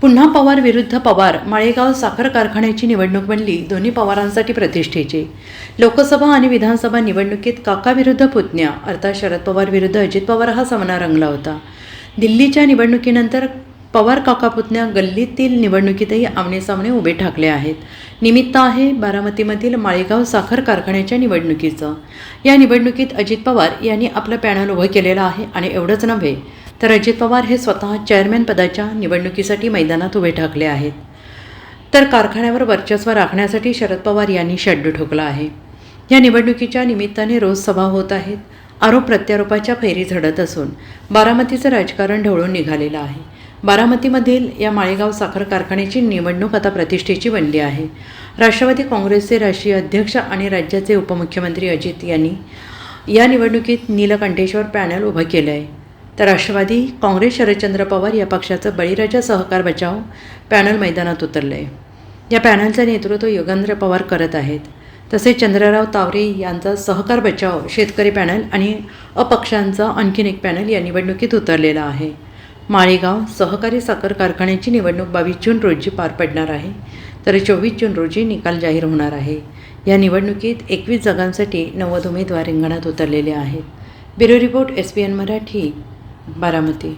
पुन्हा पवार विरुद्ध पवार माळेगाव साखर कारखान्याची निवडणूक बनली दोन्ही पवारांसाठी प्रतिष्ठेची. लोकसभा आणि विधानसभा निवडणुकीत काका विरुद्ध पुतण्या अर्थात शरद पवार विरुद्ध अजित पवार हा सामना रंगला होता. दिल्लीच्या निवडणुकीनंतर पवार काका पुतण्या गल्लीतील निवडणुकीतही आमनेसामने उभे ठाकले आहेत. निमित्त आहे बारामतीमधील माळेगाव साखर कारखान्याच्या निवडणुकीचं. या निवडणुकीत अजित पवार यांनी आपलं पॅनल उभं केलेलं आहे आणि एवढंच नव्हे तर अजित पवार हे स्वतः चेअरमॅन पदाच्या निवडणुकीसाठी मैदानात उभे ठाकले आहेत. तर कारखान्यावर वर्चस्व राखण्यासाठी शरद पवार यांनी शड्डू ठोकला आहे. या निवडणुकीच्या निमित्ताने रोज सभा होत आहेत. आरोप प्रत्यारोपाच्या फैरी झडत असून बारामतीचं राजकारण ढवळून निघालेलं आहे. बारामतीमधील या माळेगाव साखर कारखान्याची निवडणूक आता प्रतिष्ठेची बनली आहे. राष्ट्रवादी काँग्रेसचे राष्ट्रीय अध्यक्ष आणि राज्याचे उपमुख्यमंत्री अजित यांनी या निवडणुकीत नीलकंठेश्वर पॅनल उभं केलं आहे तर राष्ट्रवादी काँग्रेस शरदचंद्र पवार या पक्षाचं बळीराजा सहकार बचाव पॅनल मैदानात उतरलं आहे या पॅनलचं नेतृत्व योगेंद्र पवार करत आहेत. तसेच चंद्रराव तावरे यांचा सहकार बचाव शेतकरी पॅनल आणि अपक्षांचा आणखीन एक पॅनल या निवडणुकीत उतरलेला आहे. माळेगाव सहकारी साखर कारखान्याची निवडणूक बावीस जून रोजी पार पडणार आहे. तर चोवीस जून रोजी निकाल जाहीर होणार आहे. या निवडणुकीत एकवीस जागांसाठी नव्वद उमेदवार रिंगणात उतरलेले आहेत. Bureau report S P N Marathi. Baramati.